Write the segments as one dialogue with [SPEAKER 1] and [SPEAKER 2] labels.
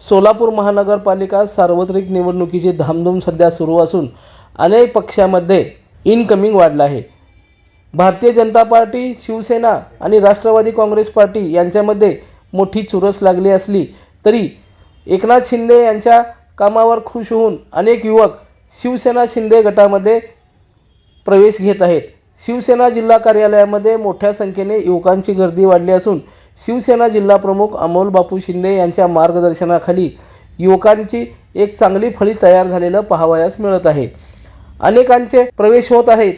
[SPEAKER 1] सोलापूर महानगरपालिका सार्वत्रिक निवडणुकीची धामधूम सध्या सुरू असून अनेक पक्षामध्ये इनकमिंग वाढलं आहे. भारतीय जनता पार्टी शिवसेना आणि राष्ट्रवादी काँग्रेस पार्टी यांच्यामध्ये मोठी चुरस लागली असली तरी एकनाथ शिंदे यांच्या कामावर खुश होऊन अनेक युवक शिवसेना शिंदे गटामध्ये प्रवेश घेत आहेत. शिवसेना जिल्हा कार्यालयामध्ये मोठ्या संख्येने युवकांची गर्दी वाढली असून शिवसेना जिल्हा प्रमुख अमोल बापू शिंदे यांच्या मार्गदर्शनाखाली युवकांची एक चांगली फळी तयार झालेलं पाहावयास मिळत आहे. अनेकांचे प्रवेश होत आहेत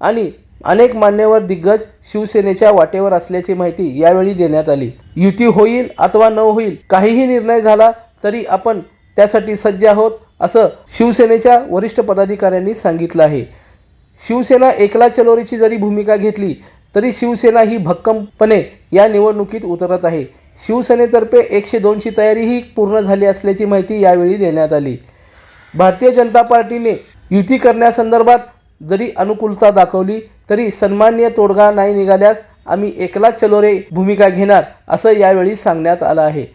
[SPEAKER 1] आणि अनेक मान्यवर दिग्गज शिवसेनेच्या वाटेवर असल्याची माहिती यावेळी देण्यात आली. युती होईल अथवा न होईल काहीही निर्णय झाला तरी आपण त्यासाठी सज्ज आहोत असं शिवसेनेच्या वरिष्ठ पदाधिकाऱ्यांनी सांगितलं आहे. शिवसेना एकला चलोरीची जरी भूमिका घेतली तरी शिवसेना ही भक्कमपणे या निवडणुकीत उतरत आहे. शिवसेनेतर्फे एकशे दोनची तयारीही पूर्ण झाली असल्याची माहिती यावेळी देण्यात आली. भारतीय जनता पार्टीने युती करण्यासंदर्भात जरी अनुकूलता दाखवली तरी सन्मान्य तोडगा नाही निघाल्यास आम्ही एकला चलोरे भूमिका घेणार असं यावेळी सांगण्यात आलं आहे.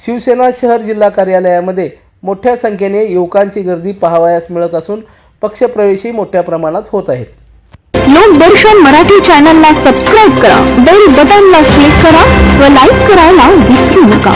[SPEAKER 1] शिवसेना शहर जिल्हा कार्यालयामध्ये मोठ्या संख्येने युवकांची गर्दी पाहावयास मिळत असून पक्षप्रवेशही मोठ्या प्रमाणात होत आहेत.
[SPEAKER 2] लोकदर्शन मराठी चॅनलला सबस्क्राईब करा बेल बटनला क्लिक करा व लाईक करायला विसरू नका.